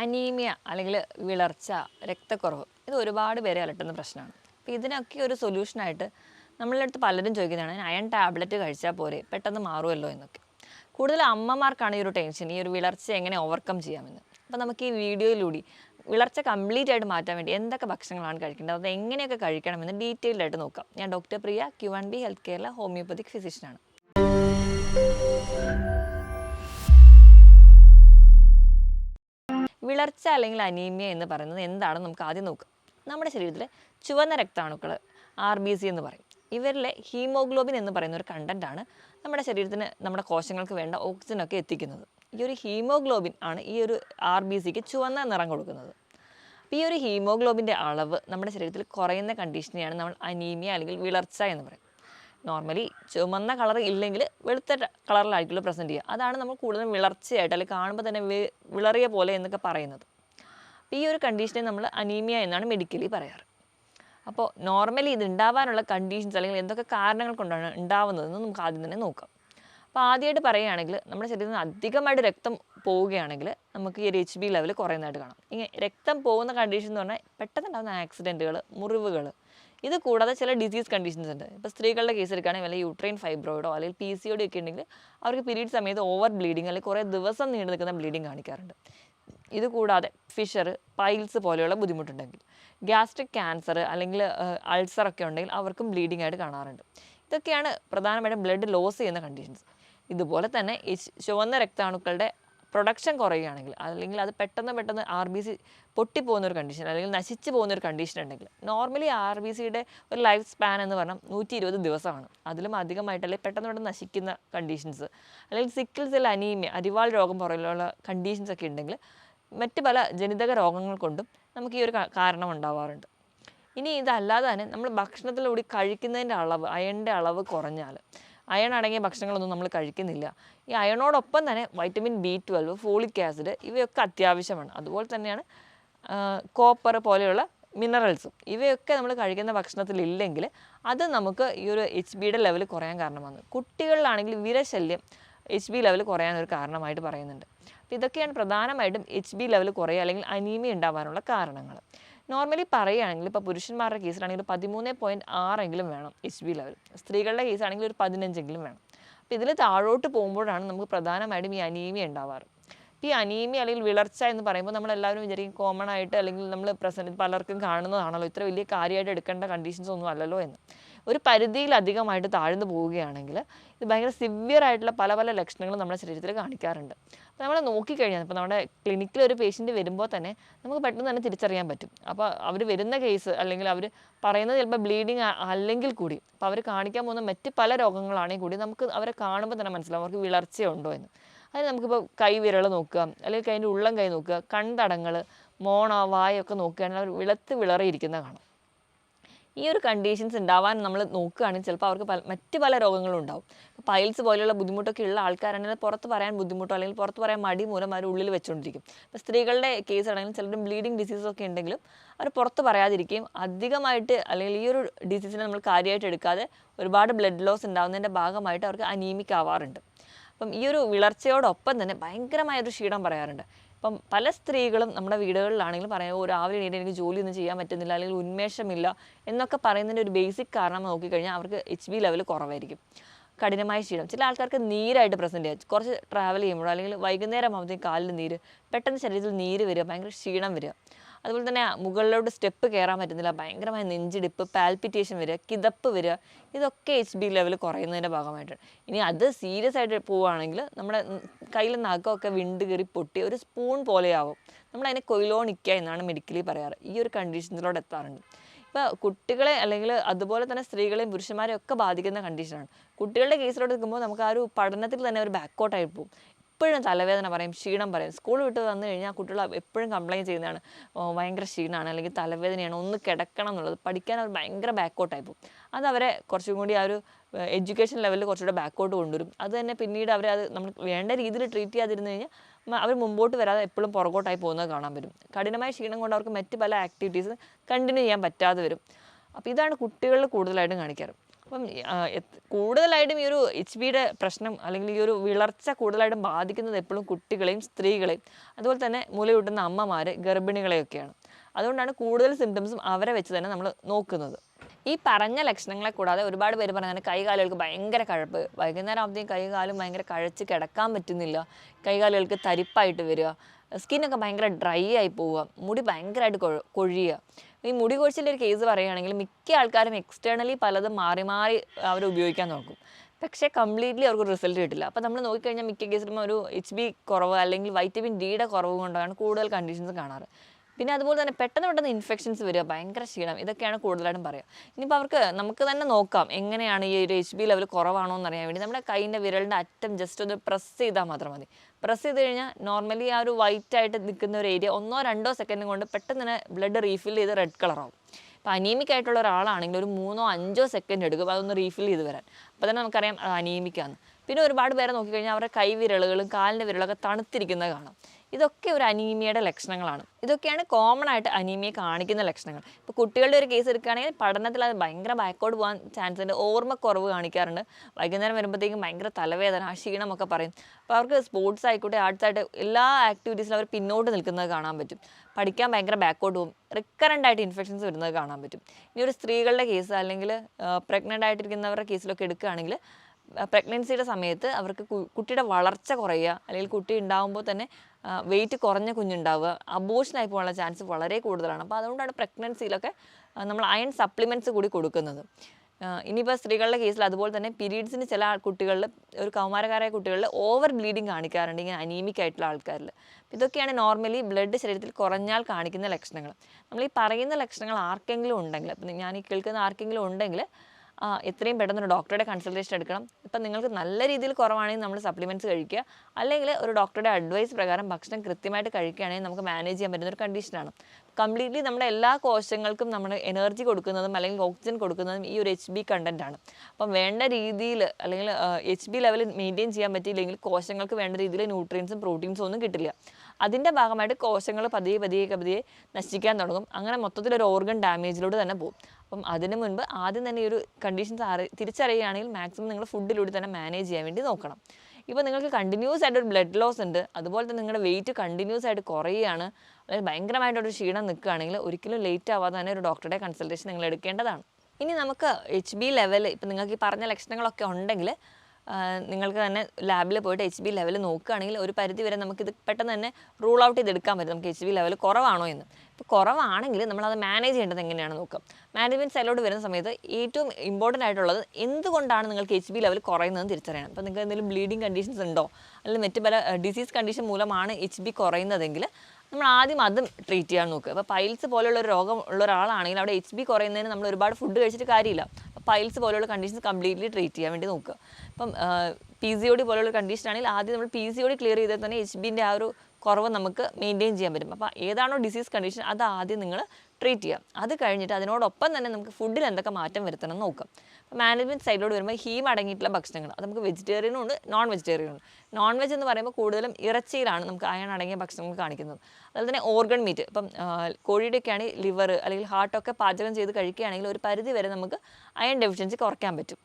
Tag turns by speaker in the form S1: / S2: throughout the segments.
S1: Anaemia അല്ലെങ്കിൽ വിളർച്ച രക്തക്കുറവ് ഇത് ഒരുപാട് പേരെ അലട്ടുന്ന പ്രശ്നമാണ്. അപ്പോൾ ഇതിനൊക്കെ ഒരു സൊല്യൂഷനായിട്ട് നമ്മളുടെ അടുത്ത് പലരും ചോദിക്കുന്നതാണ് അയൺ ടാബ്ലറ്റ് കഴിച്ചാൽ പോരെ? പെട്ടെന്ന് മാറുമല്ലോ എന്നൊക്കെ. കൂടുതൽ അമ്മമാർക്കാണ് ഈ ഒരു ടെൻഷൻ ഈ ഒരു വിളർച്ച എങ്ങനെ ഓവർകം ചെയ്യാമെന്ന്. അപ്പോൾ നമുക്ക് ഈ വീഡിയോയിലൂടെ വിളർച്ച കംപ്ലീറ്റ് ആയിട്ട് മാറ്റാൻ വേണ്ടി എന്തൊക്കെ ഭക്ഷണങ്ങളാണ് കഴിക്കേണ്ടത് അത് എങ്ങനെയൊക്കെ കഴിക്കണമെന്ന് ഡീറ്റെയിൽഡ് ആയിട്ട് നോക്കാം. ഞാൻ doctor Priya Q and B health കെയറിലെ homoeopathic ഫിസിഷ്യനാണ് വിളർച്ച അല്ലെങ്കിൽ അനീമിയ എന്ന് പറയുന്നത് എന്താണെന്ന് നമുക്ക് ആദ്യം നോക്കാം. നമ്മുടെ ശരീരത്തിൽ ചുവന്ന രക്താണുക്കൾ ആർ ബി സി എന്ന് പറയും. ഇവരിലെ ഹീമോഗ്ലോബിൻ എന്ന് പറയുന്ന ഒരു കണ്ടന്റാണ് നമ്മുടെ ശരീരത്തിന് നമ്മുടെ കോശങ്ങൾക്ക് വേണ്ട ഓക്സിജനൊക്കെ എത്തിക്കുന്നത്. ഈ ഒരു ഹീമോഗ്ലോബിൻ ആണ് ഈ ഒരു ആർ ബി സിക്ക് ചുവന്ന നിറം കൊടുക്കുന്നത്. അപ്പോൾ ഈ ഒരു ഹീമോഗ്ലോബിന്റെ അളവ് നമ്മുടെ ശരീരത്തിൽ കുറയുന്ന കണ്ടീഷനെയാണ് നമ്മൾ അനീമിയ അല്ലെങ്കിൽ വിളർച്ച എന്ന് പറയും. നോർമലി ചുമന്ന കളർ ഇല്ലെങ്കിൽ വെളുത്ത കളറിലായിരിക്കുമല്ലോ പ്രസന്റ് ചെയ്യുക. അതാണ് നമ്മൾ കൂടുതലും വിളർച്ചയായിട്ട് അല്ലെങ്കിൽ കാണുമ്പോൾ തന്നെ വിളറിയ പോലെ എന്നൊക്കെ പറയുന്നത്. അപ്പോൾ ഈ ഒരു കണ്ടീഷനെ നമ്മൾ അനീമിയ എന്നാണ് മെഡിക്കലി പറയാറ്. അപ്പോൾ നോർമലി ഇത് ഉണ്ടാവാനുള്ള കണ്ടീഷൻസ് അല്ലെങ്കിൽ എന്തൊക്കെ കാരണങ്ങൾ കൊണ്ടാണ് ഉണ്ടാവുന്നതെന്ന് നമുക്ക് ആദ്യം തന്നെ നോക്കാം. അപ്പോൾ ആദ്യമായിട്ട് പറയുകയാണെങ്കിൽ നമ്മുടെ ശരീരത്തിൽ നിന്ന് അധികമായിട്ട് രക്തം പോവുകയാണെങ്കിൽ നമുക്ക് ഈ ഒരു എച്ച് ബി ലെവൽ കുറയുന്നതായിട്ട് കാണാം. ഇങ്ങനെ രക്തം പോകുന്ന കണ്ടീഷൻ എന്ന് പറഞ്ഞാൽ പെട്ടെന്ന് ഉണ്ടാകുന്ന ആക്സിഡന്റുകൾ മുറിവുകൾ ഇത് കൂടാതെ ചില ഡിസീസ് കണ്ടീഷൻസ് ഉണ്ട്. ഇപ്പോൾ സ്ത്രീകളുടെ കേസ് എടുക്കുകയാണെങ്കിൽ വല്ല യൂട്രൈൻ ഫൈബ്രോയിഡോ അല്ലെങ്കിൽ പി സി ഒടി ഒക്കെ ഉണ്ടെങ്കിൽ അവർക്ക് പീരീഡ് സമയത്ത് ഓവർ ബ്ലീഡിങ് അല്ലെങ്കിൽ കുറേ ദിവസം നീണ്ടു നിൽക്കുന്ന ബ്ലീഡിങ് കാണിക്കാറുണ്ട്. ഇത് കൂടാതെ ഫിഷർ പൈൽസ് പോലെയുള്ള ബുദ്ധിമുട്ടുണ്ടെങ്കിൽ ഗ്യാസ്ട്രിക് ക്യാൻസർ അല്ലെങ്കിൽ അൾസർ ഒക്കെ ഉണ്ടെങ്കിൽ അവർക്കും ബ്ലീഡിംഗ് ആയിട്ട് കാണാറുണ്ട്. ഇതൊക്കെയാണ് പ്രധാനമായിട്ടും ബ്ലഡ് ലോസ് ചെയ്യുന്ന കണ്ടീഷൻസ് ഇതുപോലെ തന്നെ ഈ ചുവന്ന രക്താണുക്കളുടെ പ്രൊഡക്ഷൻ കുറയുകയാണെങ്കിൽ അല്ലെങ്കിൽ അത് പെട്ടെന്ന് പെട്ടെന്ന് ആർ ബി സി പൊട്ടിപ്പോകുന്ന ഒരു കണ്ടീഷൻ അല്ലെങ്കിൽ നശിച്ചു പോകുന്ന ഒരു കണ്ടീഷൻ ഉണ്ടെങ്കിൽ നോർമലി ആർ ബി സിയുടെ ഒരു ലൈഫ് സ്പാൻ എന്ന് പറഞ്ഞാൽ നൂറ്റി ഇരുപത് ദിവസമാണ്. അതിലും അധികമായിട്ട് അല്ലെങ്കിൽ പെട്ടെന്ന് പെട്ടെന്ന് നശിക്കുന്ന കണ്ടീഷൻസ് അല്ലെങ്കിൽ സിക്കിൾ സെൽ അനീമിയ അരിവാൾ രോഗം പോലെയുള്ള കണ്ടീഷൻസ് ഒക്കെ ഉണ്ടെങ്കിൽ മറ്റ് പല ജനിതക രോഗങ്ങൾ കൊണ്ടും നമുക്ക് ഈ ഒരു കാരണം ഉണ്ടാവാറുണ്ട്. ഇനി ഇതല്ലാതെ തന്നെ നമ്മൾ ഭക്ഷണത്തിലൂടെ കഴിക്കുന്നതിന്റെ അളവ് അയണിന്റെ അളവ് കുറഞ്ഞാൽ അയൺ അടങ്ങിയ ഭക്ഷണങ്ങളൊന്നും നമ്മൾ കഴിക്കുന്നില്ല. ഈ അയണോടൊപ്പം തന്നെ vitamin B twelve folic acid ഇവയൊക്കെ അത്യാവശ്യമാണ്. അതുപോലെ തന്നെയാണ് കോപ്പർ പോലെയുള്ള മിനറൽസും. ഇവയൊക്കെ നമ്മൾ കഴിക്കുന്ന ഭക്ഷണത്തിലില്ലെങ്കിൽ അത് നമുക്ക് ഈ ഒരു എച്ച് ബിയുടെ ലെവൽ കുറയാൻ കാരണമാണ് കുട്ടികളിലാണെങ്കിൽ വിരശല്യം എച്ച് ബി ലെവൽ കുറയാൻ ഒരു കാരണമായിട്ട് പറയുന്നുണ്ട്. അപ്പോൾ ഇതൊക്കെയാണ് പ്രധാനമായിട്ടും എച്ച് ബി ലെവൽ കുറയുക അല്ലെങ്കിൽ അനീമിയ ഉണ്ടാവാനുള്ള കാരണങ്ങൾ. നോർമലി പറയുകയാണെങ്കിൽ ഇപ്പോൾ പുരുഷന്മാരുടെ കേസിലാണെങ്കിൽ ഒരു പതിമൂന്ന് പോയിന്റ് ആറെങ്കിലും വേണം എച്ച് ബി ലെവൽ സ്ത്രീകളുടെ കേസാണെങ്കിൽ ഒരു പതിനഞ്ചെങ്കിലും വേണം. അപ്പോൾ ഇതിൽ താഴോട്ട് പോകുമ്പോഴാണ് നമുക്ക് പ്രധാനമായിട്ടും ഈ അനീമിയ ഉണ്ടാവാറ്. ഈ അനീമിയ അല്ലെങ്കിൽ വിളർച്ച എന്ന് പറയുമ്പോൾ നമ്മൾ എല്ലാവരും വിചാരിക്കും കോമൺ ആയിട്ട് അല്ലെങ്കിൽ നമ്മൾ പ്രസന്റ് പലർക്കും കാണുന്നതാണല്ലോ. ഇത്ര വലിയ കാര്യമായിട്ട് എടുക്കേണ്ട കണ്ടീഷൻസ് ഒന്നും അല്ലല്ലോ എന്ന്. ഒരു പരിധിയിലധികമായിട്ട് താഴ്ന്നു പോവുകയാണെങ്കിൽ ഇത് ഭയങ്കര സിവിയർ ആയിട്ടുള്ള പല പല ലക്ഷണങ്ങളും നമ്മുടെ ശരീരത്തിൽ കാണിക്കാറുണ്ട്. അപ്പോൾ നമ്മൾ നോക്കിക്കഴിഞ്ഞാൽ ഇപ്പോൾ നമ്മുടെ ക്ലിനിക്കിൽ ഒരു പേഷ്യന്റ് വരുമ്പോൾ തന്നെ നമുക്ക് പെട്ടെന്ന് തന്നെ തിരിച്ചറിയാൻ പറ്റും. അപ്പോൾ അവർ വരുന്ന കേസ് അല്ലെങ്കിൽ അവർ പറയുന്നത് ചിലപ്പോൾ ബ്ലീഡിങ് അല്ലെങ്കിൽ കൂടി അപ്പോൾ അവർ കാണിക്കാൻ പോകുന്ന മറ്റ് പല രോഗങ്ങളാണെങ്കിൽ കൂടി നമുക്ക് അവരെ കാണുമ്പോൾ തന്നെ മനസ്സിലാവും അവർക്ക് വിളർച്ചയുണ്ടോ എന്ന്. അത് നമുക്കിപ്പോൾ കൈ വിരൾ നോക്കുക അല്ലെങ്കിൽ കൈന്റെ ഉള്ളം കൈ നോക്കുക കണ്ടടങ്ങൾ മോണ വായൊക്കെ നോക്കുകയാണെങ്കിൽ അവർ വിളത്ത് വിളറിയിരിക്കുന്ന കാണാം. ഈ ഒരു കണ്ടീഷൻസ് ഉണ്ടാവാൻ നമ്മൾ നോക്കുകയാണെങ്കിൽ ചിലപ്പോൾ അവർക്ക് പല മറ്റ് പല രോഗങ്ങളും ഉണ്ടാവും പൈൽസ് പോലെയുള്ള ബുദ്ധിമുട്ടൊക്കെ ഉള്ള ആൾക്കാരാണെങ്കിൽ പുറത്ത് പറയാൻ ബുദ്ധിമുട്ടോ അല്ലെങ്കിൽ പുറത്ത് പറയാൻ മടി മൂലം അവർ ഉള്ളിൽ വെച്ചുകൊണ്ടിരിക്കും ഇപ്പോൾ സ്ത്രീകളുടെ കേസ് ആണെങ്കിലും ചിലരും ബ്ലീഡിങ് ഡിസീസൊക്കെ ഉണ്ടെങ്കിലും അവർ പുറത്ത് പറയാതിരിക്കുകയും അധികമായിട്ട് അല്ലെങ്കിൽ ഈ ഒരു ഡിസീസിനെ നമ്മൾ കാര്യമായിട്ട് എടുക്കാതെ ഒരുപാട് ബ്ലഡ് ലോസ് ഉണ്ടാകുന്നതിന്റെ ഭാഗമായിട്ട് അവർക്ക് അനീമിക് ആവാറുണ്ട്. അപ്പം ഈ ഒരു വിളർച്ചയോടൊപ്പം തന്നെ ഭയങ്കരമായൊരു ക്ഷീണം പറയാറുണ്ട്. ഇപ്പം പല സ്ത്രീകളും നമ്മുടെ വീടുകളിലാണെങ്കിലും പറയാം "ഓ, രാവിലെ എണീറ്റ് എനിക്ക് ജോലിയൊന്നും ചെയ്യാൻ പറ്റുന്നില്ല അല്ലെങ്കിൽ ഉന്മേഷമില്ല എന്നൊക്കെ പറയുന്നതിന്റെ ഒരു ബേസിക് കാരണം നോക്കിക്കഴിഞ്ഞാൽ അവർക്ക് എച്ച് ബി ലെവൽ കുറവായിരിക്കും. കഠിനമായ ക്ഷീണം. ചില ആൾക്കാർക്ക് നീരായിട്ട് പ്രസന്റ് ചെയ്യാം. കുറച്ച് ട്രാവൽ ചെയ്യുമ്പോഴോ അല്ലെങ്കിൽ വൈകുന്നേരം ആകുമ്പോഴത്തേക്കും കാലിൽ നീര് പെട്ടെന്ന് ശരീരത്തിൽ നീര് വരിക ഭയങ്കര ക്ഷീണം വരിക. അതുപോലെ തന്നെ മുകളിലോട്ട് സ്റ്റെപ്പ് കയറാൻ പറ്റുന്നില്ല. ഭയങ്കരമായ നെഞ്ചിടിപ്പ് പാൽപിറ്റേഷൻ വരിക കിതപ്പ് വരിക ഇതൊക്കെ എച്ച് ബി ലെവൽ കുറയുന്നതിന്റെ ഭാഗമായിട്ടാണ്. ഇനി അത് സീരിയസ് ആയിട്ട് പോവുകയാണെങ്കിൽ നമ്മുടെ കയ്യിൽ നഖമൊക്കെ വിണ്ട് കയറി പൊട്ടി ഒരു സ്പൂൺ പോലെയാവും. നമ്മളതിനെ കൊയിലോണിക്കുക എന്നാണ് മെഡിക്കലി പറയാറ്. ഈ ഒരു കണ്ടീഷൻസിലോട്ട് എത്താറുണ്ട്. ഇപ്പോൾ കുട്ടികളെ അല്ലെങ്കിൽ അതുപോലെ തന്നെ സ്ത്രീകളെയും പുരുഷന്മാരെയും ഒക്കെ ബാധിക്കുന്ന കണ്ടീഷനാണ് കുട്ടികളുടെ കേസിലോട്ട് നിൽക്കുമ്പോൾ നമുക്ക് ആ ഒരു പഠനത്തിൽ തന്നെ ഒരു ബാക്കോട്ടായി പോകും. എപ്പോഴും തലവേദന പറയും ക്ഷീണം പറയും. സ്കൂൾ വിട്ട് വന്നു കഴിഞ്ഞാൽ കുട്ടികൾ എപ്പോഴും കംപ്ലയിന്റ് ചെയ്യുന്നതാണ് "ഓ, ഭയങ്കര ക്ഷീണമാണ് അല്ലെങ്കിൽ തലവേദനയാണ് ഒന്ന് കിടക്കണം എന്നുള്ളത്. പഠിക്കാൻ അവർ ഭയങ്കര ബാക്കോട്ടായി പോകും. അത് അവരെ കുറച്ചും കൂടി ആ ഒരു എഡ്യൂക്കേഷൻ ലെവലിൽ കുറച്ചുകൂടെ ബാക്കോട്ട് കൊണ്ടുവരും. അത് തന്നെ പിന്നീട് അവരെ അത് നമ്മൾ വേണ്ട രീതിയിൽ ട്രീറ്റ് ചെയ്യാതിരുന്നു കഴിഞ്ഞാൽ അവർ മുമ്പോട്ട് വരാതെ എപ്പോഴും പുറകോട്ടായി പോകുന്നത് കാണാൻ വരും കഠിനമായ ക്ഷീണം കൊണ്ട് അവർക്ക് മറ്റ് പല ആക്ടിവിറ്റീസ് കണ്ടിന്യൂ ചെയ്യാൻ പറ്റാതെ വരും. അപ്പോൾ ഇതാണ് കുട്ടികളിൽ കൂടുതലായിട്ടും കാണിക്കാറ്. അപ്പം കൂടുതലായിട്ടും ഈ ഒരു എച്ച് ബിയുടെ പ്രശ്നം അല്ലെങ്കിൽ ഈ ഒരു വിളർച്ച കൂടുതലായിട്ടും ബാധിക്കുന്നത് എപ്പോഴും കുട്ടികളെയും സ്ത്രീകളെയും. അതുപോലെ തന്നെ മുലയൂട്ടുന്ന അമ്മമാർ ഗർഭിണികളെയൊക്കെയാണ്. അതുകൊണ്ടാണ് കൂടുതൽ സിംറ്റംസും അവരെ വെച്ച് തന്നെ നമ്മൾ നോക്കുന്നത്. ഈ പറഞ്ഞ ലക്ഷണങ്ങളെ കൂടാതെ ഒരുപാട് പേര് പറയുന്നത് കൈകാലുകൾക്ക് ഭയങ്കര കഴപ്പ്. വൈകുന്നേരം ആകുമ്പോഴത്തേക്കും കൈകാലും ഭയങ്കര കഴച്ച് കിടക്കാൻ പറ്റുന്നില്ല. കൈകാലുകൾക്ക് തരിപ്പായിട്ട് വരിക. സ്കിന്നൊക്കെ ഭയങ്കര ഡ്രൈ ആയി പോവുക. മുടി ഭയങ്കരമായിട്ട് കൊഴ കൊഴിയുക. ഈ മുടി കൊഴിച്ചിന്റെ ഒരു കേസ് പറയുകയാണെങ്കിൽ മിക്ക ആൾക്കാരും എക്സ്റ്റേണലി പലതും മാറി മാറി അവർ ഉപയോഗിക്കാൻ നോക്കും. പക്ഷേ കംപ്ലീറ്റ്ലി അവർക്ക് റിസൾട്ട് കിട്ടില്ല. അപ്പോൾ നമ്മൾ നോക്കിക്കഴിഞ്ഞാൽ മിക്ക കേസിലും ഒരു എച്ച് ബി കുറവ് അല്ലെങ്കിൽ വൈറ്റമിൻ ഡിയുടെ കുറവ് കൊണ്ടാണ് കൂടുതൽ കണ്ടീഷൻസ് കാണാറ്. പിന്നെ അതുപോലെ തന്നെ പെട്ടെന്ന് പെട്ടെന്ന് ഇൻഫെക്ഷൻസ് വരിക ഭയങ്കര ക്ഷീണം. ഇതൊക്കെയാണ് കൂടുതലായിട്ടും പറയുക. ഇനിയിപ്പോൾ അവർക്ക് നമുക്ക് തന്നെ നോക്കാം എങ്ങനെയാണ് ഈ ഒരു എച്ച് ബി ലെവൽ കുറവാണോ എന്ന് അറിയാൻ വേണ്ടി. നമ്മുടെ കൈയിന്റെ വിരലിന്റെ അറ്റം ജസ്റ്റ് ഒന്ന് പ്രസ് ചെയ്താൽ മാത്രം മതി. പ്രസ് ചെയ്ത് കഴിഞ്ഞാൽ നോർമലി ആ ഒരു വൈറ്റ് ആയിട്ട് നിൽക്കുന്ന ഒരു ഏരിയ ഒന്നോ രണ്ടോ സെക്കൻഡ് കൊണ്ട് പെട്ടെന്ന് തന്നെ ബ്ലഡ് റീഫിൽ ചെയ്ത് റെഡ് കളറാവും ഇപ്പോൾ അനീമിക് ആയിട്ടുള്ള ഒരാളാണെങ്കിൽ ഒരു മൂന്നോ അഞ്ചോ സെക്കൻഡ് എടുക്കും അതൊന്ന് റീഫിൽ ചെയ്ത് വരാൻ. അപ്പോൾ തന്നെ നമുക്കറിയാം അത് അനീമിക്കാന്ന് പിന്നെ ഒരുപാട് പേരെ നോക്കിക്കഴിഞ്ഞാൽ അവരുടെ കൈവിരലുകളും കാലിന്റെ വിരലൊക്കെ തണുത്തിരിക്കുന്നത് കാണാം. ഇതൊക്കെ ഒരു അനീമിയയുടെ ലക്ഷണങ്ങളാണ്. ഇതൊക്കെയാണ് കോമൺ ആയിട്ട് അനീമിയ കാണിക്കുന്ന ലക്ഷണങ്ങൾ. ഇപ്പോൾ കുട്ടികളുടെ ഒരു കേസ് എടുക്കുകയാണെങ്കിൽ പഠനത്തിൽ അത് ഭയങ്കര ബാക്കോട്ട് പോകാൻ ചാൻസ് ഉണ്ട്. ഓർമ്മക്കുറവ് കാണിക്കാറുണ്ട്. വൈകുന്നേരം വരുമ്പോഴത്തേക്കും ഭയങ്കര തലവേദന ക്ഷീണമൊക്കെ പറയും. അപ്പോൾ അവർക്ക് സ്പോർട്സ് ആയിക്കോട്ടെ ആർട്സ് ആയിട്ട് എല്ലാ ആക്ടിവിറ്റീസിലും അവർ പിന്നോട്ട് നിൽക്കുന്നത് കാണാൻ പറ്റും. പഠിക്കാൻ ഭയങ്കര ബാക്കോട്ട് പോകും റിക്കറന്റ് ആയിട്ട് ഇൻഫെക്ഷൻസ് വരുന്നത് കാണാൻ പറ്റും. ഇനി ഒരു സ്ത്രീകളുടെ കേസ് അല്ലെങ്കിൽ പ്രഗ്നന്റ് ആയിട്ടിരിക്കുന്നവരുടെ കേസിലൊക്കെ എടുക്കുകയാണെങ്കിൽ പ്രഗ്നൻസിയുടെ സമയത്ത് അവർക്ക് കുട്ടിയുടെ വളർച്ച കുറയുക അല്ലെങ്കിൽ കുട്ടി ഉണ്ടാകുമ്പോൾ തന്നെ വെയിറ്റ് കുറഞ്ഞ കുഞ്ഞുണ്ടാവുക. അബോഷനായി പോകാനുള്ള ചാൻസ് വളരെ കൂടുതലാണ്. അപ്പോൾ അതുകൊണ്ടാണ് പ്രഗ്നൻസിയിലൊക്കെ നമ്മൾ അയൺ സപ്ലിമെന്റ്സ് കൂടി കൊടുക്കുന്നത്. ഇനിയിപ്പോൾ സ്ത്രീകളുടെ കേസിൽ അതുപോലെ തന്നെ പീരീഡ്സിന് ചില കുട്ടികളിൽ ഒരു കൗമാരക്കാരായ കുട്ടികളിൽ ഓവർ ബ്ലീഡിങ് കാണിക്കാറുണ്ട് ഇങ്ങനെ അനീമിക് ആയിട്ടുള്ള ആൾക്കാരിൽ. ഇതൊക്കെയാണ് നോർമലി ബ്ലഡ് ശരീരത്തിൽ കുറഞ്ഞാൽ കാണിക്കുന്ന ലക്ഷണങ്ങൾ. നമ്മൾ ഈ പറയുന്ന ലക്ഷണങ്ങൾ ആർക്കെങ്കിലും ഉണ്ടെങ്കിൽ ഇപ്പം ഞാൻ ഈ കേൾക്കുന്ന ആർക്കെങ്കിലും ഉണ്ടെങ്കിൽ എത്രയും പെട്ടെന്ന് ഒരു ഡോക്ടറുടെ കൺസൾട്ടേഷൻ എടുക്കണം. ഇപ്പം നിങ്ങൾക്ക് നല്ല രീതിയിൽ കുറവാണെങ്കിൽ നമ്മൾ സപ്ലിമെന്റ്സ് കഴിക്കുക. അല്ലെങ്കിൽ ഒരു ഡോക്ടറുടെ അഡ്വൈസ് പ്രകാരം ഭക്ഷണം കൃത്യമായിട്ട് കഴിക്കുകയാണെങ്കിൽ നമുക്ക് മാനേജ് ചെയ്യാൻ പറ്റുന്ന ഒരു കണ്ടീഷനാണ് കംപ്ലീറ്റ്ലി നമ്മുടെ എല്ലാ കോശങ്ങൾക്കും നമ്മൾ എനർജി കൊടുക്കുന്നതും അല്ലെങ്കിൽ ഓക്സിജൻ കൊടുക്കുന്നതും ഈ ഒരു എച്ച് ബി കണ്ടന്റ് ആണ്. അപ്പം വേണ്ട രീതിയിൽ അല്ലെങ്കിൽ എച്ച് ബി ലെവൽ മെയിന്റെയിൻ ചെയ്യാൻ പറ്റിയില്ലെങ്കിൽ കോശങ്ങൾക്ക് വേണ്ട രീതിയിൽ ന്യൂട്രിയൻസും പ്രോട്ടീൻസും ഒന്നും കിട്ടില്ല. അതിന്റെ ഭാഗമായിട്ട് കോശങ്ങൾ പതിയെ പതിയെ പതിയെ നശിക്കാൻ തുടങ്ങും. അങ്ങനെ മൊത്തത്തിൽ ഒരു ഓർഗൻ ഡാമേജിലൂടെ തന്നെ പോകും. അപ്പം അതിന് മുൻപ് ആദ്യം തന്നെ ഈ ഒരു കണ്ടീഷൻസ് അറി തിരിച്ചറിയുകയാണെങ്കിൽ മാക്സിമം നിങ്ങൾ ഫുഡിലൂടെ തന്നെ മാനേജ് ചെയ്യാൻ വേണ്ടി നോക്കണം. ഇപ്പോൾ നിങ്ങൾക്ക് കണ്ടിന്യൂസ് ആയിട്ട് ഒരു ബ്ലഡ് ലോസ് ഉണ്ട്. അതുപോലെ തന്നെ നിങ്ങളുടെ വെയിറ്റ് കണ്ടിന്യൂസ് ആയിട്ട് കുറയുകയാണ്. അല്ലെങ്കിൽ ഭയങ്കരമായിട്ടൊരു ക്ഷീണം നിൽക്കുകയാണെങ്കിൽ ഒരിക്കലും ലേറ്റ് ആവാതെ തന്നെ ഒരു ഡോക്ടറുടെ കൺസൾട്ടേഷൻ നിങ്ങൾ എടുക്കേണ്ടതാണ്. ഇനി നമുക്ക് എച്ച് ബി ലെവൽ ഇപ്പം നിങ്ങൾക്ക് ഈ പറഞ്ഞ ലക്ഷണങ്ങളൊക്കെ ഉണ്ടെങ്കിൽ നിങ്ങൾക്ക് തന്നെ ലാബിൽ പോയിട്ട് എച്ച് ബി ലെവൽ നോക്കുകയാണെങ്കിൽ ഒരു പരിധി വരെ നമുക്കിത് പെട്ടെന്ന് തന്നെ റൂൾ ഔട്ട് ചെയ്തെടുക്കാൻ പറ്റും. നമുക്ക് എച്ച് ബി ലെവൽ കുറവാണോ എന്ന്. ഇപ്പോൾ കുറവാണെങ്കിൽ നമ്മളത് മാനേജ് ചെയ്യേണ്ടത് എങ്ങനെയാണ് നോക്കുക. മാനേജ്മെന്റ് സൈഡിലോട്ട് വരുന്ന സമയത്ത് ഏറ്റവും ഇമ്പോർട്ടന്റ് ആയിട്ടുള്ളത് എന്തുകൊണ്ടാണ് നിങ്ങൾക്ക് എച്ച് ബി ലെവൽ കുറയുന്നതെന്ന് തിരിച്ചറിയണം. അപ്പോൾ നിങ്ങൾക്ക് എന്തെങ്കിലും ബ്ലീഡിങ് കണ്ടീഷൻസ് ഉണ്ടോ? അല്ലെങ്കിൽ മറ്റ് പല ഡിസീസ് കണ്ടീഷൻ മൂലമാണ് എച്ച് ബി കുറയുന്നതെങ്കിൽ നമ്മൾ ആദ്യം അതും ട്രീറ്റ് ചെയ്യാൻ നോക്കുക. അപ്പോൾ പൈൽസ് പോലെയുള്ള ഒരു രോഗം ഉള്ള ഒരാളാണെങ്കിൽ അവിടെ എച്ച് ബി കുറയുന്നതിന് നമ്മൾ ഒരുപാട് ഫുഡ് കഴിച്ചിട്ട് കാര്യമില്ല. പൈൽസ് പോലെയുള്ള കണ്ടീഷൻസ് കംപ്ലീറ്റ്ലി ട്രീറ്റ് ചെയ്യാൻ വേണ്ടി നോക്കുക. അപ്പം പി സി ഒ ഡി പോലെയുള്ള കണ്ടീഷൻ ആണെങ്കിൽ ആദ്യം നമ്മൾ P C O D clear ചെയ്താൽ തന്നെ എച്ച് ബിന്റെ ആ ഒരു കുറവ് നമുക്ക് മെയിന്റെയിൻ ചെയ്യാൻ പറ്റും. അപ്പോൾ ഏതാണോ ഡിസീസ് കണ്ടീഷൻ അത് ആദ്യം നിങ്ങൾ ട്രീറ്റ് ചെയ്യാം. അത് കഴിഞ്ഞിട്ട് അതിനോടൊപ്പം തന്നെ നമുക്ക് ഫുഡിൽ എന്തൊക്കെ മാറ്റം വരുത്തണം എന്ന് നോക്കാം. മാനേജ്മെന്റ് സൈഡിലോട് വരുമ്പോൾ ഹീം അടങ്ങിയിട്ടുള്ള ഭക്ഷണങ്ങൾ. അത് നമുക്ക് വെജിറ്റേറിയനും ഉണ്ട് നോൺ വെജിറ്റേറിയനും ഉണ്ട്. നോൺ വെജ് എന്ന് പറയുമ്പോൾ കൂടുതലും ഇറച്ചിയിലാണ് നമുക്ക് അയൺ അടങ്ങിയ ഭക്ഷണങ്ങൾ കാണിക്കുന്നത്. അതുപോലെ തന്നെ ഓർഗൺ മീറ്റ് ഇപ്പം കോഴിയുടെ കോഴിയുടെയൊക്കെ ആണെങ്കിൽ ലിവർ അല്ലെങ്കിൽ ഹാർട്ടൊക്കെ പാചകം ചെയ്ത് കഴിക്കുകയാണെങ്കിൽ ഒരു പരിധി വരെ നമുക്ക് അയൺ ഡെഫിഷ്യൻസി കുറയ്ക്കാൻ പറ്റും.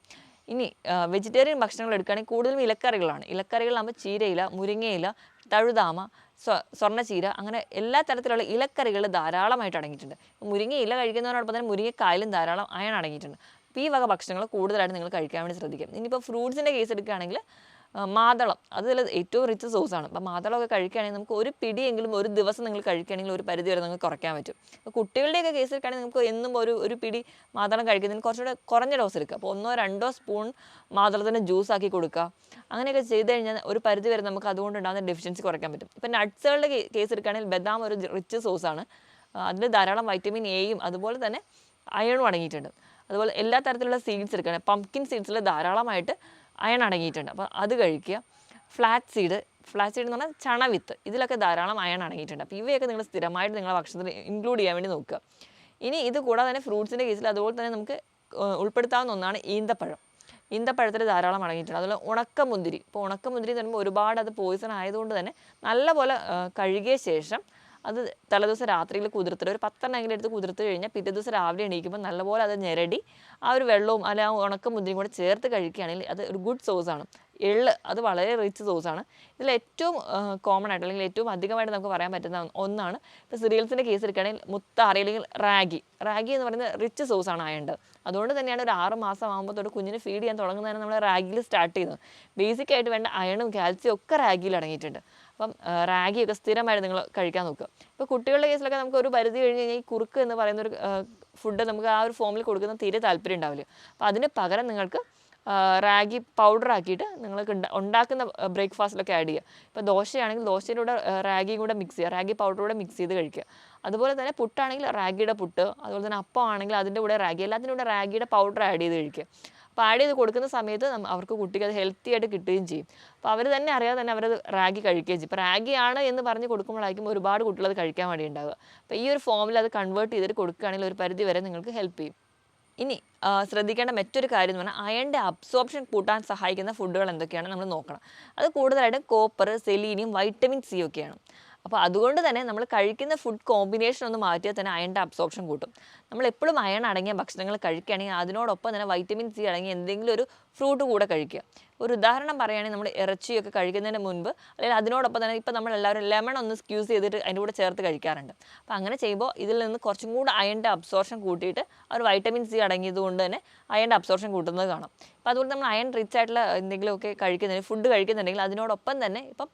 S1: ഇനി വെജിറ്റേറിയൻ ഭക്ഷണങ്ങൾ എടുക്കുകയാണെങ്കിൽ കൂടുതലും ഇലക്കറികളാണ്. ഇലക്കറികളാകുമ്പോൾ ചീരയില മുരിങ്ങയില തഴുതാമ സ്വ സ്വർണചീര അങ്ങനെ എല്ലാ തരത്തിലുള്ള ഇലക്കറികൾ ധാരാളമായിട്ട് അടങ്ങിയിട്ടുണ്ട്. മുരിങ്ങ ഇല കഴിക്കുന്നതിനോടൊപ്പം തന്നെ മുരിങ്ങക്കായലും ധാരാളം അയൺ അടങ്ങിയിട്ടുണ്ട്. അപ്പോൾ ഈ വക ഭക്ഷണങ്ങൾ കൂടുതലായിട്ട് നിങ്ങൾ കഴിക്കാൻ വേണ്ടി ശ്രദ്ധിക്കാം ഇനിയിപ്പോൾ ഫ്രൂട്ട്സിന്റെ കേസ് എടുക്കുകയാണെങ്കിൽ മാതളം. അതിൽ ഏറ്റവും റിച്ച് സോഴ്സാണ് അപ്പോൾ മാതളമൊക്കെ കഴിക്കുകയാണെങ്കിൽ നമുക്ക് ഒരു പിടിയെങ്കിലും ഒരു ദിവസം നിങ്ങൾ കഴിക്കുകയാണെങ്കിൽ ഒരു പരിധി വരെ നിങ്ങൾക്ക് കുറയ്ക്കാൻ പറ്റും. അപ്പോൾ കുട്ടികളുടെയൊക്കെ കേസ് എടുക്കുകയാണെങ്കിൽ നമുക്ക് എന്നും ഒരു ഒരു പിടി മാതളം കഴിക്കുന്നതിന് കുറച്ചുകൂടെ കുറഞ്ഞ ഡോസ് എടുക്കുക. അപ്പോൾ ഒന്നോ രണ്ടോ സ്പൂൺ മാതളത്തിന് ജ്യൂസ് ആക്കി കൊടുക്കുക. അങ്ങനെയൊക്കെ ചെയ്ത് കഴിഞ്ഞാൽ ഒരു പരിധി വരെ നമുക്ക് അതുകൊണ്ട് ഉണ്ടാകുന്ന ഡെഫിഷ്യൻസി കുറയ്ക്കാൻ പറ്റും. ഇപ്പം നട്ട്സുകളുടെ കേസ് എടുക്കുകയാണെങ്കിൽ ബദാം ഒരു റിച്ച് സോഴ്സാണ് അതിൽ ധാരാളം വൈറ്റമിൻ എയും അതുപോലെ തന്നെ അയണും അടങ്ങിയിട്ടുണ്ട്. അതുപോലെ എല്ലാ തരത്തിലുള്ള സീഡ്സ് എടുക്കുകയാണെങ്കിൽ പംകിൻ സീഡ്സിൽ ധാരാളമായിട്ട് അയൺ അടങ്ങിയിട്ടുണ്ട്. അപ്പോൾ അത് കഴിക്കുക. ഫ്ലാറ്റ് സീഡ് ഫ്ലാറ്റ് സീഡ് എന്ന് പറഞ്ഞാൽ ചണവിത്ത് ഇതിലൊക്കെ ധാരാളം അയൺ അടങ്ങിയിട്ടുണ്ട്. അപ്പോൾ ഇവയൊക്കെ നിങ്ങൾ സ്ഥിരമായിട്ട് നിങ്ങളുടെ ഭക്ഷണത്തിൽ ഇൻക്ലൂഡ് ചെയ്യാൻ വേണ്ടി നോക്കുക. ഇനി ഇത് കൂടാതെ തന്നെ ഫ്രൂട്ട്സിന്റെ കേസിൽ അതുപോലെ തന്നെ നമുക്ക് ഉൾപ്പെടുത്താവുന്ന ഒന്നാണ് ഈന്തപ്പഴം. ഈന്തപ്പഴത്തിൽ ധാരാളം അടങ്ങിയിട്ടുണ്ട്. അതുപോലെ ഉണക്കമുന്തിരി. ഇപ്പോൾ ഉണക്കമുന്തിരി എന്ന് പറയുമ്പോൾ ഒരുപാട് അത് പോയിസൺ ആയതുകൊണ്ട് തന്നെ നല്ലപോലെ കഴുകിയ ശേഷം അത് തലേദിവസം രാത്രിയിൽ കുതിർത്തിട്ട് ഒരു പത്തെണ്ണമെങ്കിലും എടുത്ത് കുതിർത്ത് കഴിഞ്ഞാൽ പിറ്റേ ദിവസം രാവിലെ എണീക്കുമ്പോൾ നല്ലപോലെ അത് ഞെരടി ആ ഒരു വെള്ളവും അല്ല ആ ഉണക്ക മുന്തിരിയും കൂടെ ചേർത്ത് കഴിക്കുകയാണെങ്കിൽ അത് ഒരു ഗുഡ് സോസ് ആണ്. എള്ള് അത് വളരെ റിച്ച് സോസ് ആണ്. ഇതിൽ ഏറ്റവും കോമൺ ആയിട്ട് അല്ലെങ്കിൽ ഏറ്റവും അധികമായിട്ട് നമുക്ക് പറയാൻ പറ്റുന്ന ഒന്നാണ് ഇപ്പോൾ സിറിയൽസിന്റെ കേസ് എടുക്കുകയാണെങ്കിൽ മുത്താറി അല്ലെങ്കിൽ റാഗി. റാഗി എന്ന് പറയുന്നത് റിച്ച് സോസ് ആണ് ആയണ്ട് അതുകൊണ്ട് തന്നെയാണ് ഒരു ആറ് മാസം ആകുമ്പോൾ തൊട്ട് കുഞ്ഞിന് ഫീഡ് ചെയ്യാൻ തുടങ്ങുന്നതിന് നമ്മൾ റാഗിയിൽ സ്റ്റാർട്ട് ചെയ്യുന്നത്. ബേസിക്കായിട്ട് വേണ്ട അയണും കാൽസ്യം ഒക്കെ റാഗിയിൽ അടങ്ങിയിട്ടുണ്ട്. അപ്പം റാഗിയൊക്കെ സ്ഥിരമായിട്ട് നിങ്ങൾ കഴിക്കാൻ നോക്കുക. ഇപ്പോൾ കുട്ടികളുടെ കേസിലൊക്കെ നമുക്ക് ഒരു പരിധി കഴിഞ്ഞ് കഴിഞ്ഞാൽ ഈ കുറുക്ക് എന്ന് പറയുന്ന ഒരു ഫുഡ് നമുക്ക് ആ ഒരു ഫോമിൽ കൊടുക്കുന്ന തീരെ താല്പര്യം ഉണ്ടാവില്ല. അപ്പോൾ അതിന് പകരം നിങ്ങൾക്ക് റാഗി പൗഡർ ആക്കിയിട്ട് നിങ്ങൾക്ക് ഉണ്ട- ഉണ്ടാക്കുന്ന ബ്രേക്ക്ഫാസ്റ്റിലൊക്കെ ആഡ് ചെയ്യുക. ഇപ്പോൾ ദോശയാണെങ്കിൽ ദോശയുടെ കൂടെ റാഗിയും കൂടെ മിക്സ് ചെയ്യുക. റാഗി പൗഡർ കൂടെ മിക്സ് ചെയ്ത് കഴിക്കുക. അതുപോലെ തന്നെ പുട്ടാണെങ്കിൽ റാഗിയുടെ പുട്ട് അതുപോലെ തന്നെ അപ്പം ആണെങ്കിൽ അതിന്റെ കൂടെ റാഗി എല്ലാത്തിന്റെ കൂടെ റാഗിയുടെ പൗഡർ ആഡ് ചെയ്ത് കഴിക്കുക. അപ്പോൾ ചെയ്ത് കൊടുക്കുന്ന സമയത്ത് അവർക്ക് കുട്ടിക്ക് അത് ഹെൽത്തി ആയിട്ട് കിട്ടുകയും ചെയ്യും. അപ്പോൾ അവർ തന്നെ അറിയാതെ തന്നെ അവരത് റാഗി കഴിക്കുകയും ചെയ്യും. ഇപ്പോൾ റാഗി ആണ് എന്ന് പറഞ്ഞ് കൊടുക്കുമ്പോഴായിരിക്കും ഒരുപാട് കുട്ടികൾ അത് കഴിക്കാൻ വേണ്ടി ഉണ്ടാവുക അപ്പോൾ ഈ ഒരു ഫോമിൽ അത് കൺവേർട്ട് ചെയ്തിട്ട് കൊടുക്കുകയാണെങ്കിൽ ഒരു പരിധി വരെ നിങ്ങൾക്ക് ഹെൽപ്പ് ചെയ്യും. ഇനി ശ്രദ്ധിക്കേണ്ട മറ്റൊരു കാര്യം എന്ന് പറഞ്ഞാൽ അയണിന്റെ അബ്സോർപ്ഷൻ കൂട്ടാൻ സഹായിക്കുന്ന ഫുഡുകൾ എന്തൊക്കെയാണ് നമ്മൾ നോക്കണം. അത് കൂടുതലായിട്ടും കോപ്പർ സെലീനിയം വൈറ്റമിൻ സി ഒക്കെയാണ്. അപ്പോൾ അതുകൊണ്ട് തന്നെ നമ്മൾ കഴിക്കുന്ന ഫുഡ് കോമ്പിനേഷൻ ഒന്ന് മാറ്റിയാൽ തന്നെ അയണിന്റെ അബ്സോർപ്ഷൻ കൂട്ടും. നമ്മൾ എപ്പോഴും അയൺ അടങ്ങിയ ഭക്ഷണങ്ങൾ കഴിക്കുകയാണെങ്കിൽ അതിനോടൊപ്പം തന്നെ വൈറ്റമിൻ സി അടങ്ങിയ എന്തെങ്കിലും ഒരു ഫ്രൂട്ട് കൂടെ കഴിക്കുക. ഒരു ഉദാഹരണം പറയുകയാണെങ്കിൽ നമ്മൾ ഇറച്ചിയൊക്കെ കഴിക്കുന്നതിന് മുൻപ് അല്ലെങ്കിൽ അതിനോടൊപ്പം തന്നെ ഇപ്പോൾ നമ്മൾ എല്ലാവരും ലെമൺ ഒന്ന് സ്ക്യൂസ് ചെയ്തിട്ട് അതിന്റെ കൂടെ ചേർത്ത് കഴിക്കാറുണ്ട്. അപ്പോൾ അങ്ങനെ ചെയ്യുമ്പോൾ ഇതിൽ നിന്ന് കുറച്ചും കൂടെ അയണിന്റെ അബ്സോർഷൻ കൂട്ടിയിട്ട് ഒരു വൈറ്റമിൻ സി അടങ്ങിയതുകൊണ്ട് തന്നെ അയണിന്റെ അബ്സോർഷൻ കൂട്ടുന്നത് കാണാം. അപ്പോൾ അതുകൊണ്ട് നമ്മൾ അയൺ റിച്ച് ആയിട്ടുള്ള എന്തെങ്കിലുമൊക്കെ കഴിക്കുന്നുണ്ടെങ്കിൽ ഫുഡ് കഴിക്കുന്നുണ്ടെങ്കിൽ അതിനോടൊപ്പം തന്നെ ഇപ്പം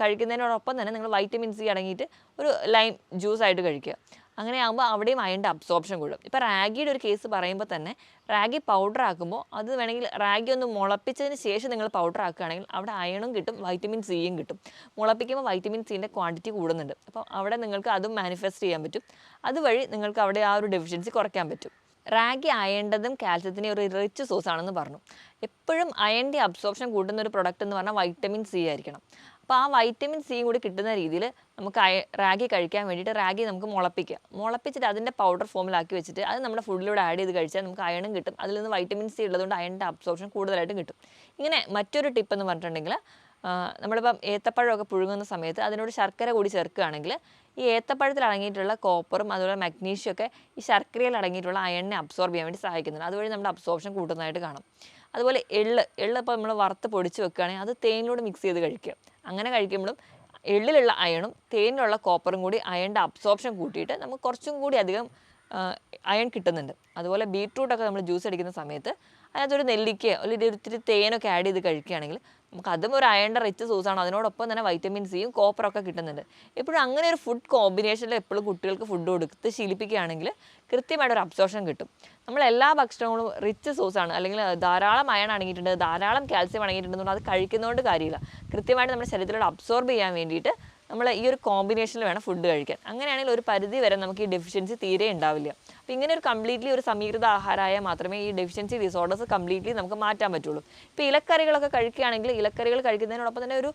S1: കഴിക്കുന്നതിനോടൊപ്പം തന്നെ നിങ്ങൾ വൈറ്റമിൻ സി അടങ്ങിയിട്ട് ഒരു ലൈം ജ്യൂസ് ആയിട്ട് കഴിക്കുക. അങ്ങനെ ആകുമ്പോൾ അവിടെയും അയണിന്റെ അബ്സോർപ്ഷൻ കൂടും. ഇപ്പോൾ റാഗിയുടെ ഒരു കേസ് പറയുമ്പോൾ തന്നെ റാഗി പൗഡർ ആക്കുമ്പോൾ അത് വേണമെങ്കിൽ റാഗി ഒന്ന് മുളപ്പിച്ചതിന് ശേഷം നിങ്ങൾ പൗഡർ ആക്കുകയാണെങ്കിൽ അവിടെ അയണും കിട്ടും വൈറ്റമിൻ സിയും കിട്ടും. മുളപ്പിക്കുമ്പോൾ വൈറ്റമിൻ സീന്റെ ക്വാണ്ടിറ്റി കൂടുന്നുണ്ട്. അപ്പോൾ അവിടെ നിങ്ങൾക്ക് അതും മാനിഫെസ്റ്റ് ചെയ്യാൻ പറ്റും. അതുവഴി നിങ്ങൾക്ക് അവിടെ ആ ഒരു ഡെഫിഷ്യൻസി കുറയ്ക്കാൻ പറ്റും. റാഗി അയേണ്ടതും കാൽസ്യത്തിന്റെ ഒരു റിച്ച് സോഴ്സ് ആണെന്ന് പറഞ്ഞു. എപ്പോഴും അയണിന്റെ അബ്സോർപ്ഷൻ കൂട്ടുന്ന ഒരു പ്രൊഡക്റ്റ് എന്ന് പറഞ്ഞാൽ വൈറ്റമിൻ സി ആയിരിക്കണം. അപ്പോൾ ആ വൈറ്റമിൻ സിയും കൂടി കിട്ടുന്ന രീതിയിൽ നമുക്ക് റാഗി കഴിക്കാൻ വേണ്ടിയിട്ട് റാഗി നമുക്ക് മുളപ്പിക്കാം. മുളപ്പിച്ചിട്ട് അതിന്റെ പൗഡർ ഫോമിലാക്കി വെച്ചിട്ട് അത് നമ്മുടെ ഫുഡിലൂടെ ആഡ് ചെയ്ത് കഴിച്ചാൽ നമുക്ക് അയണും കിട്ടും. അതിൽ നിന്ന് വൈറ്റമിൻ സി ഉള്ളതുകൊണ്ട് അയണിന്റെ അബ്സോർപ്ഷൻ കൂടുതലായിട്ടും കിട്ടും. ഇങ്ങനെ മറ്റൊരു ടിപ്പ് എന്ന് പറഞ്ഞിട്ടുണ്ടെങ്കിൽ നമ്മളിപ്പം ഏത്തപ്പഴമൊക്കെ പുഴുങ്ങുന്ന സമയത്ത് അതിനോട് ശർക്കര കൂടി ചേർക്കുകയാണെങ്കിൽ ഈ ഏത്തപ്പഴത്തിൽ അടങ്ങിയിട്ടുള്ള കോപ്പറും അതുപോലെ മഗ്നീഷ്യം ഒക്കെ ഈ ശർക്കരയിൽ അടങ്ങിയിട്ടുള്ള അയണിനെ അബ്സോർബ് ചെയ്യാൻ വേണ്ടി സഹായിക്കുന്നുണ്ട്. അതുവഴി നമ്മുടെ അബ്സോർപ്ഷൻ കൂട്ടുന്നതായിട്ട് കാണാം. അതുപോലെ എള്ള് എള്ള് ഇപ്പോൾ നമ്മൾ വറുത്ത് പൊടിച്ച് വെക്കുകയാണെങ്കിൽ അത് തേനിലൂടെ മിക്സ് ചെയ്ത് കഴിക്കുക. അങ്ങനെ കഴിക്കുമ്പോഴും എള്ളിലുള്ള അയണും തേനിലുള്ള കോപ്പറും കൂടി അയണിന്റെ അബ്സോർപ്ഷൻ കൂട്ടിയിട്ട് നമുക്ക് കുറച്ചും കൂടി അധികം അയൺ കിട്ടുന്നുണ്ട്. അതുപോലെ ബീട്രൂട്ടൊക്കെ നമ്മൾ ജ്യൂസ് അടിക്കുന്ന സമയത്ത് അതിനകത്തൊരു നെല്ലിക്കയോ അല്ലെങ്കിൽ ഒരു ഇത്തിരി തേനൊക്കെ ആഡ് ചെയ്ത് കഴിക്കുകയാണെങ്കിൽ നമുക്ക് അതും ഒരു അയണിന്റെ റിച്ച് സൂസാണ് അതിനോടൊപ്പം തന്നെ വൈറ്റമിൻ സിയും കോപ്പറൊക്കെ കിട്ടുന്നുണ്ട്. എപ്പോഴും അങ്ങനെ ഒരു ഫുഡ് കോമ്പിനേഷനിൽ എപ്പോഴും കുട്ടികൾക്ക് ഫുഡ് കൊടുത്ത് ശീലിപ്പിക്കുകയാണെങ്കിൽ കൃത്യമായിട്ടൊരു അബ്സോർഷൻ കിട്ടും. നമ്മൾ എല്ലാ ഭക്ഷണങ്ങളും റിച്ച് സോഴ്സാണ് അല്ലെങ്കിൽ ധാരാളം അയൺ അടങ്ങിയിട്ടുണ്ട് ധാരാളം കാൽസ്യം അടങ്ങിയിട്ടുണ്ടെന്ന് അത് കഴിക്കുന്നതുകൊണ്ട് കാര്യമില്ല. കൃത്യമായിട്ട് നമ്മുടെ ശരീരത്തിലൂടെ അബ്സോർബ് ചെയ്യാൻ വേണ്ടിയിട്ട് നമ്മൾ ഈ ഒരു കോമ്പിനേഷനിൽ വേണം ഫുഡ് കഴിക്കാൻ. അങ്ങനെയാണെങ്കിൽ ഒരു പരിധി വരെ നമുക്ക് ഈ ഡെഫിഷ്യൻസി തീരെ ഉണ്ടാവില്ല. അപ്പോൾ ഇങ്ങനെ ഒരു കംപ്ലീറ്റ്ലി ഒരു സമീകൃത ആഹാരമായാൽ മാത്രമേ ഈ ഡെഫിഷ്യൻസി ഡിസോർഡേഴ്സ് കംപ്ലീറ്റ്ലി നമുക്ക് മാറ്റാൻ പറ്റുള്ളൂ. ഇപ്പോൾ ഇലക്കറികളൊക്കെ കഴിക്കുകയാണെങ്കിൽ ഇലക്കറികൾ കഴിക്കുന്നതിനോടൊപ്പം തന്നെ ഒരു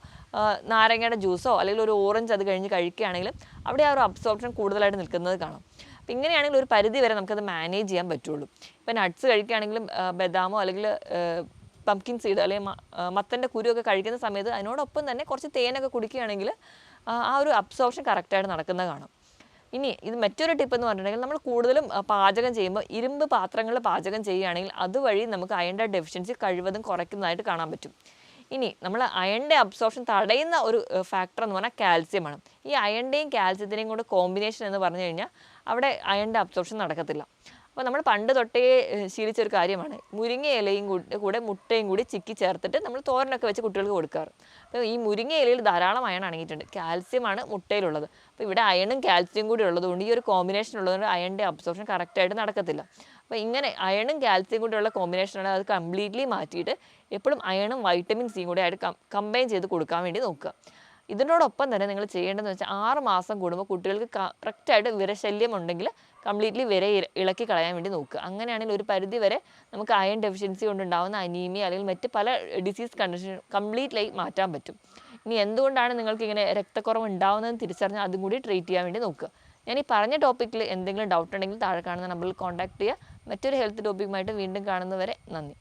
S1: നാരങ്ങയുടെ ജ്യൂസോ അല്ലെങ്കിൽ ഒരു ഓറഞ്ച് അത് കഴിഞ്ഞ് കഴിക്കുകയാണെങ്കിൽ അവിടെ ആ ഒരു അബ്സോർപ്ഷൻ കൂടുതലായിട്ട് നിൽക്കുന്നത് കാണാം. അപ്പോൾ ഇങ്ങനെയാണെങ്കിൽ ഒരു പരിധി വരെ നമുക്കത് മാനേജ് ചെയ്യാൻ പറ്റുള്ളൂ. ഇപ്പം നട്ട്സ് കഴിക്കുകയാണെങ്കിലും ബദാമോ അല്ലെങ്കിൽ പംകിൻ സീഡ് അല്ലെങ്കിൽ മത്തന്റെ കുരുവൊക്കെ കഴിക്കുന്ന സമയത്ത് അതിനോടൊപ്പം തന്നെ കുറച്ച് തേനൊക്കെ കുടിക്കുകയാണെങ്കിൽ ആ ഒരു അബ്സോർപ്ഷൻ കറക്റ്റായിട്ട് നടക്കുന്നത് കാണാം. ഇനി ഇത് മറ്റൊരു ടിപ്പ് എന്ന് പറഞ്ഞിട്ടുണ്ടെങ്കിൽ നമ്മൾ കൂടുതലും പാചകം ചെയ്യുമ്പോൾ ഇരുമ്പ് പാത്രങ്ങളിൽ പാചകം ചെയ്യുകയാണെങ്കിൽ അതുവഴി നമുക്ക് അയണ്ട ഡെഫിഷ്യൻസി കഴിവതും കുറയ്ക്കുന്നതായിട്ട് കാണാൻ പറ്റും. ഇനി നമ്മൾ അയണിന്റെ അബ്സോർപ്ഷൻ തടയുന്ന ഒരു ഫാക്ടർ എന്ന് പറഞ്ഞാൽ കാൽസ്യമാണ് ഈ അയണിന്റെയും കാൽസ്യത്തിന്റെയും കൂടെ കോമ്പിനേഷൻ എന്ന് പറഞ്ഞു കഴിഞ്ഞാൽ അവിടെ അയണിന്റെ അബ്സോർപ്ഷൻ നടക്കത്തില്ല. അപ്പോൾ നമ്മൾ പണ്ട് തൊട്ടേ ശീലിച്ചൊരു കാര്യമാണ്. മുരിങ്ങ ഇലയും കൂടി- കൂടെ മുട്ടയും കൂടി ചിക്കി ചേർത്തിട്ട് നമ്മൾ തോരനൊക്കെ വെച്ച് കുട്ടികൾക്ക് കൊടുക്കാറ്. അപ്പോൾ ഈ മുരിങ്ങ ഇലയിൽ ധാരാളം അയൺ അടങ്ങിയിട്ടുണ്ട്. കാൽസ്യമാണ് മുട്ടയിലുള്ളത്. അപ്പോൾ ഇവിടെ അയണും കാൽസ്യം കൂടി ഉള്ളതുകൊണ്ട് ഈ ഒരു കോമ്പിനേഷൻ ഉള്ളതുകൊണ്ട് അയണിന്റെ അബ്സോർപ്ഷൻ കറക്റ്റായിട്ട് നടക്കത്തില്ല. അപ്പോൾ ഇങ്ങനെ അയണും കാൽസ്യം കൂടെയുള്ള കോമ്പിനേഷനാണ് അത് കംപ്ലീറ്റ്ലി മാറ്റിയിട്ട് എപ്പോഴും അയണും വൈറ്റമിൻ സിയും കൂടെ ആയിട്ട് കമ്പൈൻ ചെയ്ത് കൊടുക്കാൻ വേണ്ടി നോക്കുക. ഇതിനോടൊപ്പം തന്നെ നിങ്ങൾ ചെയ്യേണ്ടതെന്ന് വെച്ചാൽ ആറ് മാസം കൂടുമ്പോൾ കുട്ടികൾക്ക് കറക്റ്റായിട്ട് വിരശല്യം ഉണ്ടെങ്കിൽ കംപ്ലീറ്റ്ലി വിര ഇളക്കി കളയാൻ വേണ്ടി നോക്കുക. അങ്ങനെയാണെങ്കിൽ ഒരു പരിധി വരെ നമുക്ക് അയൺ ഡെഫിഷ്യൻസി കൊണ്ടുണ്ടാകുന്ന അനീമിയ അല്ലെങ്കിൽ മറ്റ് പല ഡിസീസ് കണ്ടീഷൻ കംപ്ലീറ്റ്ലി മാറ്റാൻ പറ്റും. ഇനി എന്തുകൊണ്ടാണ് നിങ്ങൾക്ക് ഇങ്ങനെ രക്തക്കുറവ് ഉണ്ടാവുന്നതെന്ന് തിരിച്ചറിഞ്ഞാൽ അതും കൂടി ട്രീറ്റ് ചെയ്യാൻ വേണ്ടി നോക്കുക. ഞാൻ ഈ പറഞ്ഞ ടോപ്പിക്കിൽ എന്തെങ്കിലും ഡൗട്ട് ഉണ്ടെങ്കിൽ താഴെ കാണുന്ന നമ്പറിൽ കോൺടാക്ട് ചെയ്യുക. മറ്റൊരു ഹെൽത്ത് ടോപ്പിക്കുമായിട്ട് വീണ്ടും കാണുന്നവരെ നന്ദി.